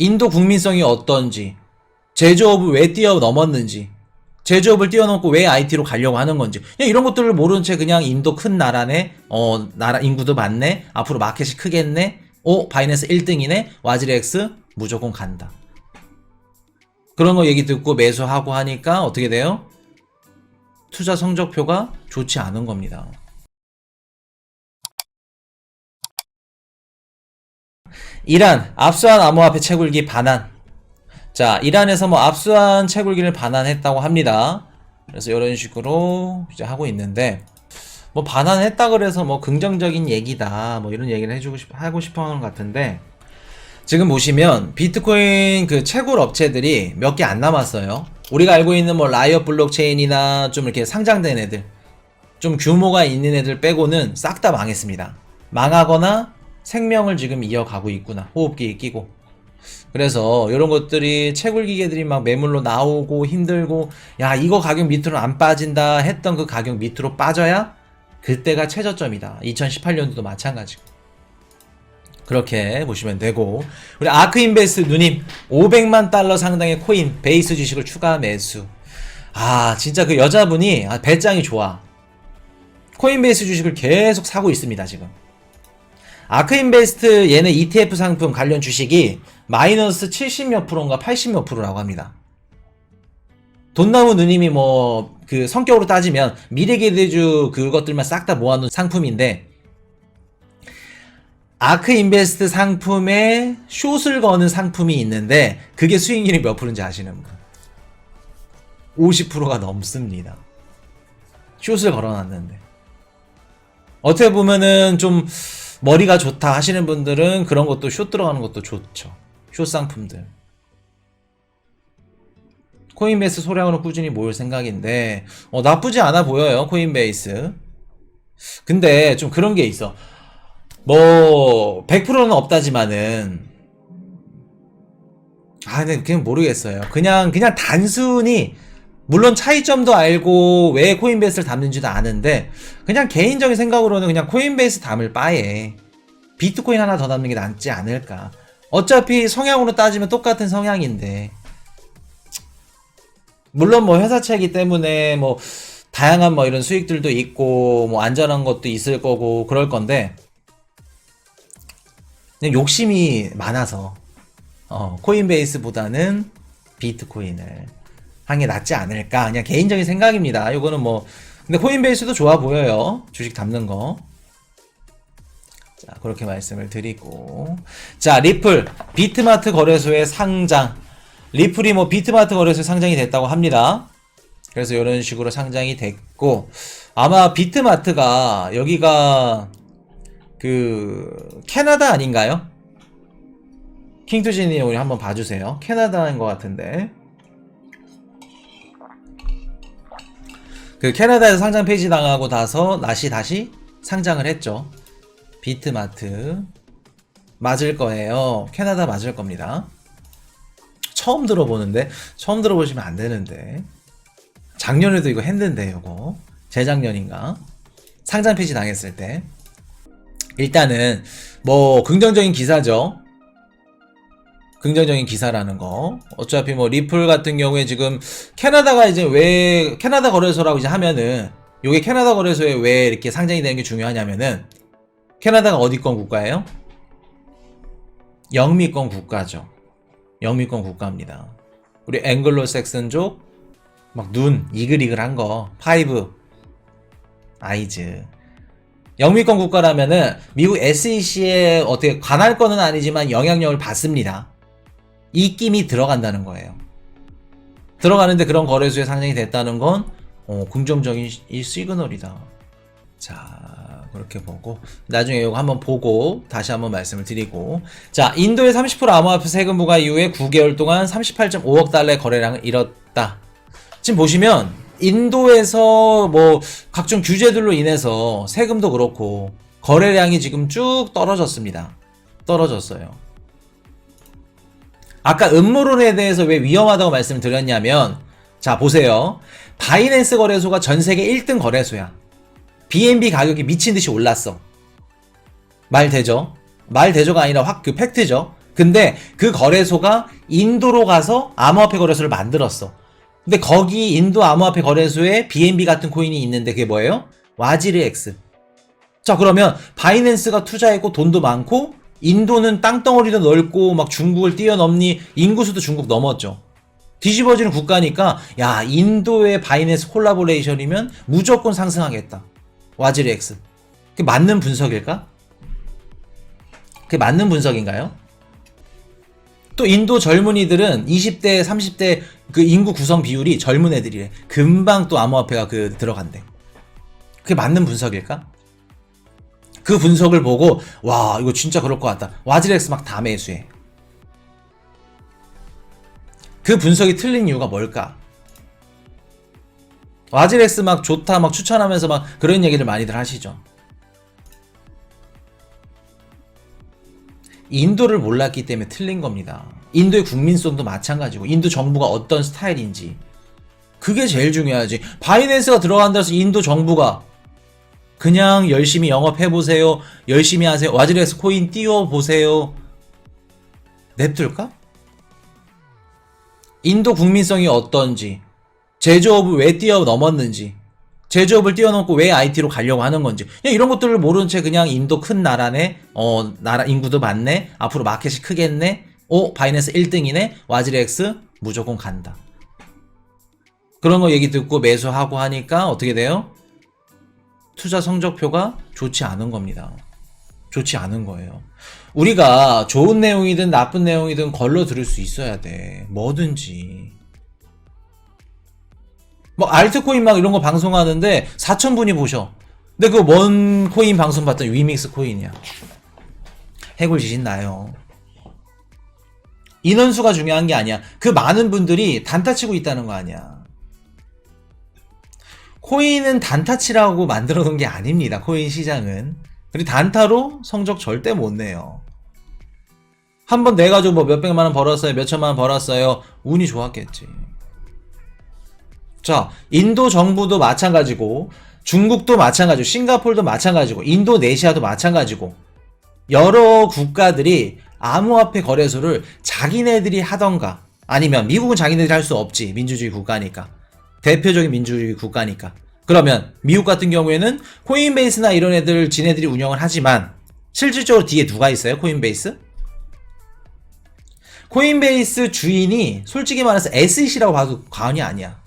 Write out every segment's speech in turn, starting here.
인도 국민성이 어떤지, 제조업을 왜 뛰어넘었는지, 제조업을 뛰어넘고 왜 IT로 가려고 하는 건지, 그냥 이런 것들을 모른 채 그냥 인도 큰 나라네, 어, 나라, 인구도 많네, 앞으로 마켓이 크겠네, 오, 바이낸스 1등이네, 와즈렉스 무조건 간다. 그런 거 얘기 듣고 매수하고 하니까 어떻게 돼요? 투자 성적표가 좋지 않은 겁니다. 이란 압수한 암호화폐 채굴기 반환. 자, 이란에서 뭐 압수한 채굴기를 반환했다고 합니다. 그래서 이런 식으로 이제 하고 있는데 뭐 반환했다 그래서 뭐 긍정적인 얘기다 뭐 이런 얘기를 해주고 싶 하고 싶어 하는 것 같은데 지금 보시면 비트코인 그 채굴 업체들이 몇 개 안 남았어요. 우리가 알고 있는 뭐 라이엇 블록체인이나 좀 이렇게 상장된 애들, 좀 규모가 있는 애들 빼고는 싹 다 망했습니다. 망하거나 생명을 지금 이어가고 있구나. 호흡기에 끼고. 그래서 이런 것들이 채굴 기계들이 막 매물로 나오고 힘들고 야 이거 가격 밑으로 안 빠진다 했던 그 가격 밑으로 빠져야 그때가 최저점이다. 2018년도도 마찬가지고. 그렇게 보시면 되고 우리 아크인베스트 누님 500만 달러 상당의 코인 베이스 주식을 추가 매수 아 진짜 그 여자분이 아, 배짱이 좋아 코인베이스 주식을 계속 사고 있습니다 지금 아크인베스트 얘네 ETF 상품 관련 주식이 마이너스 70몇 프로인가 80몇 프로라고 합니다 돈나무 누님이 뭐 그 성격으로 따지면 미래기대주 그것들만 싹 다 모아놓은 상품인데 아크 인베스트 상품에 숏을 거는 상품이 있는데 그게 수익률이 몇 프로인지 아시는 분? 50%가 넘습니다. 숏을 걸어놨는데. 어떻게 보면은 좀 머리가 좋다 하시는 분들은 그런 것도 숏 들어가는 것도 좋죠. 숏 상품들. 코인베이스 소량으로 꾸준히 모을 생각인데 어, 나쁘지 않아 보여요 코인베이스. 근데 좀 그런 게 있어. 뭐 100%는 없다지만은 아 근데 그냥 모르겠어요. 그냥 그냥 단순히 물론 차이점도 알고 왜 코인베이스를 담는지도 아는데 그냥 개인적인 생각으로는 그냥 코인베이스 담을 바에 비트코인 하나 더 담는 게 낫지 않을까. 어차피 성향으로 따지면 똑같은 성향인데 물론 뭐 회사채이기 때문에 뭐 다양한 뭐 이런 수익들도 있고 뭐 안전한 것도 있을 거고 그럴 건데 그냥 욕심이 많아서 어, 코인베이스보다는 비트코인을 게 낫지 않을까 그냥 개인적인 생각입니다. 이거는 뭐 근데 코인베이스도 좋아 보여요. 주식 담는 거. 자 그렇게 말씀을 드리고 자 리플 비트마트 거래소의 상장 리플이 뭐 비트마트 거래소에 상장이 됐다고 합니다. 그래서 이런 식으로 상장이 됐고 아마 비트마트가 여기가 그 캐나다 아닌가요? 킹투진이 우리 한번 봐주세요. 캐나다인 것 같은데. 그 캐나다에서 상장 폐지 당하고 나서 다시 다시 상장을 했죠. 비트마트 맞을 거예요. 캐나다 맞을 겁니다. 처음 들어보는데 처음 들어보시면 안 되는데 작년에도 이거 했는데 이거 재작년인가 상장 폐지 당했을 때 일단은 뭐 긍정적인 기사죠. 긍정적인 기사라는 거. 어차피 뭐 리플 같은 경우에 지금 캐나다가 이제 왜 캐나다 거래소라고 이제 하면은 요게 캐나다 거래소에 왜 이렇게 상장이 되는 게 중요하냐면은 캐나다가 어디권 국가예요? 영미권 국가죠. 영미권 국가입니다. 우리 앵글로 섹슨족 막 눈 이글이글한 거 파이브 아이즈 영미권 국가라면은 미국 SEC에 어떻게 관할 건은 아니지만 영향력을 받습니다. 입김이 들어간다는 거예요. 들어가는데 그런 거래소에 상장이 됐다는 건 어, 긍정적인 이 시그널이다. 자 그렇게 보고 나중에 이거 한번 보고 다시 한번 말씀을 드리고 자 인도의 30% 암호화폐 세금 부과 이후에 9개월 동안 38.5억 달러의 거래량을 잃었다. 지금 보시면 인도에서 뭐 각종 규제들로 인해서 세금도 그렇고 거래량이 지금 쭉 떨어졌습니다. 떨어졌어요. 아까 음모론에 대해서 왜 위험하다고 말씀을 드렸냐면 자 보세요. 바이낸스 거래소가 전 세계 1등 거래소야. BNB 가격이 미친 듯이 올랐어. 말 되죠? 말 되죠가 아니라 확 그 팩트죠. 근데 그 거래소가 인도로 가서 암호화폐 거래소를 만들었어. 근데 거기 인도 암호화폐 거래소에 BNB 같은 코인이 있는데 그게 뭐예요? 와지르X. 자 그러면 바이낸스가 투자했고 돈도 많고 인도는 땅덩어리도 넓고 막 중국을 뛰어넘니 인구수도 중국 넘었죠. 뒤집어지는 국가니까 야 인도의 바이낸스 콜라보레이션이면 무조건 상승하겠다. 와지르X. 그게 맞는 분석일까? 그게 맞는 분석인가요? 또 인도 젊은이들은 20대, 30대 그 인구 구성 비율이 젊은 애들이래. 금방 또 암호화폐가 그 들어간대. 그게 맞는 분석일까? 그 분석을 보고 와 이거 진짜 그럴 것 같다. 와지렉스 막 다 매수해. 그 분석이 틀린 이유가 뭘까? 와지렉스 막 좋다 막 추천하면서 막 그런 얘기를 많이들 하시죠. 인도를 몰랐기 때문에 틀린 겁니다. 인도의 국민성도 마찬가지고 인도 정부가 어떤 스타일인지 그게 제일 중요하지. 바이낸스가 들어간다 해서 인도 정부가 그냥 열심히 영업해 보세요. 열심히 하세요. 와지렉스 코인 띄워 보세요. 냅둘까? 인도 국민성이 어떤지, 제조업을 왜 뛰어넘었는지, 제조업을 뛰어넘고 왜 IT로 가려고 하는 건지, 그냥 이런 것들을 모르는 채 그냥 인도 큰 나라네, 어, 나라 인구도 많네, 앞으로 마켓이 크겠네, 오, 바이낸스 1등이네, 와지렉스 무조건 간다. 그런 거 얘기 듣고 매수하고 하니까 어떻게 돼요? 투자 성적표가 좋지 않은 겁니다. 좋지 않은 거예요. 우리가 좋은 내용이든 나쁜 내용이든 걸러 들을 수 있어야 돼. 뭐든지. 뭐 알트코인 막 이런 거 방송하는데 4천 분이 보셔. 근데 그뭔 코인 방송 봤더니 위믹스 코인이야. 해골 지신 나요. 인원수가 중요한 게 아니야. 그 많은 분들이 단타 치고 있다는 거 아니야. 코인은 단타치라고 만들어 놓은 게 아닙니다. 코인 시장은. 그리고 단타로 성적 절대 못 내요. 한 번 내가지고 뭐 몇백만 원 벌었어요. 몇천만 원 벌었어요. 운이 좋았겠지. 자, 인도 정부도 마찬가지고, 중국도 마찬가지고, 싱가폴도 마찬가지고, 인도네시아도 마찬가지고, 여러 국가들이 암호화폐 거래소를 자기네들이 하던가, 아니면 미국은 자기네들이 할 수 없지. 민주주의 국가니까. 대표적인 민주주의 국가니까. 그러면 미국 같은 경우에는 코인베이스나 이런 애들 지네들이 운영을 하지만 실질적으로 뒤에 누가 있어요? 코인베이스? 코인베이스 주인이 솔직히 말해서 SEC라고 봐도 과언이 아니야.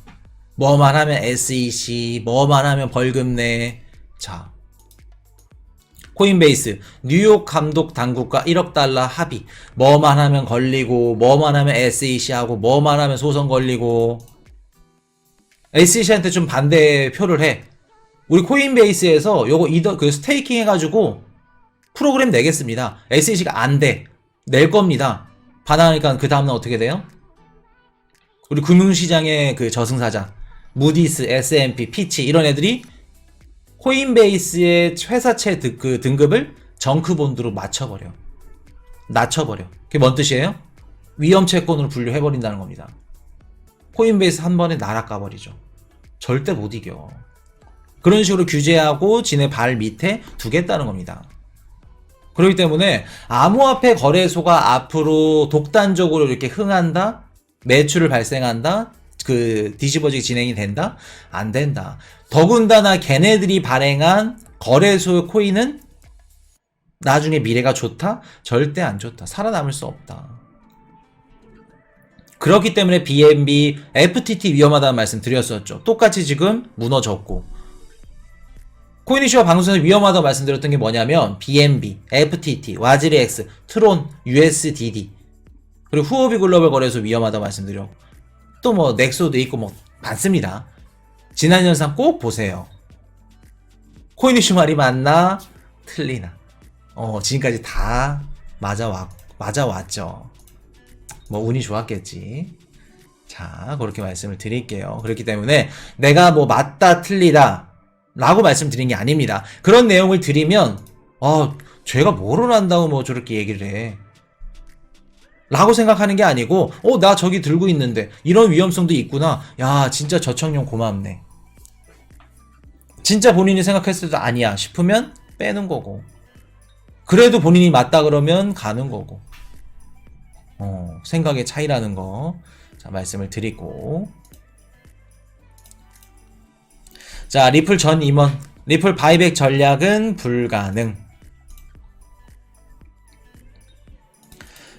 뭐만 하면 SEC, 뭐만 하면 벌금 내. 자. 코인베이스 뉴욕 감독 당국과 1억 달러 합의. 뭐만 하면 걸리고, 뭐만 하면 SEC하고, 뭐만 하면 소송 걸리고. SEC한테 좀 반대 표를 해. 우리 코인베이스에서 요거 이더 그 스테이킹 해가지고 프로그램 내겠습니다. SEC가 안 돼. 낼 겁니다. 반항하니까 그 다음날 어떻게 돼요? 우리 금융시장의 그 저승사자, 무디스, S&P, 피치 이런 애들이 코인베이스의 회사채 드- 그 등급을 정크본드로 맞춰버려. 낮춰버려. 그게 뭔 뜻이에요? 위험 채권으로 분류해버린다는 겁니다. 코인베이스 한 번에 날아가버리죠. 절대 못 이겨. 그런 식으로 규제하고 지네 발 밑에 두겠다는 겁니다. 그렇기 때문에 암호화폐 거래소가 앞으로 독단적으로 이렇게 흥한다? 매출을 발생한다? 그 뒤집어지게 진행이 된다? 안 된다. 더군다나 걔네들이 발행한 거래소 코인은 나중에 미래가 좋다? 절대 안 좋다. 살아남을 수 없다. 그렇기 때문에 BNB, FTT 위험하다는 말씀 드렸었죠. 똑같이 지금 무너졌고. 코인이슈와 방송에서 위험하다고 말씀드렸던 게 뭐냐면 BNB, FTT, 와지리X, 트론, USDD 그리고 후오비 글로벌 거래소 위험하다고 말씀드렸고 또 뭐 넥소도 있고 뭐 많습니다. 지난 영상 꼭 보세요. 코인이슈 말이 맞나 틀리나 어 지금까지 다 맞아왔 맞아왔죠. 뭐 운이 좋았겠지. 자, 그렇게 말씀을 드릴게요. 그렇기 때문에 내가 뭐 맞다 틀리다 라고 말씀드린 게 아닙니다. 그런 내용을 드리면 어, 죄가 뭐를 안다고 뭐 저렇게 얘기를 해. 라고 생각하는 게 아니고 어, 나 저기 들고 있는데 이런 위험성도 있구나. 야, 진짜 저청용 고맙네. 진짜 본인이 생각했을 때 아니야 싶으면 빼는 거고. 그래도 본인이 맞다 그러면 가는 거고. 어, 생각의 차이라는 거. 자, 말씀을 드리고. 자 리플 전 임원. 리플 바이백 전략은 불가능.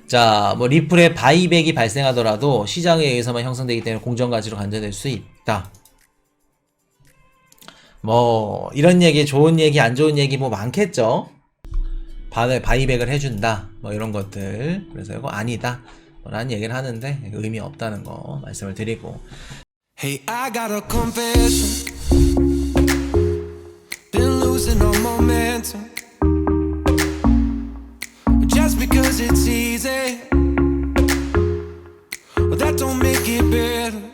자, 뭐 리플의 바이백이 발생하더라도 시장에 의해서만 형성되기 때문에 공정 가치로 간주될 수 있다. 뭐 이런 얘기, 좋은 얘기, 안 좋은 얘기 뭐 많겠죠. 바, 바이백을 해준다, 뭐 이런 것들 그래서 이거 아니다 라는 얘기를 하는데 의미 없다는 거 말씀을 드리고 Hey I got a confession Been losing all momentum Just because it's easy That don't make it better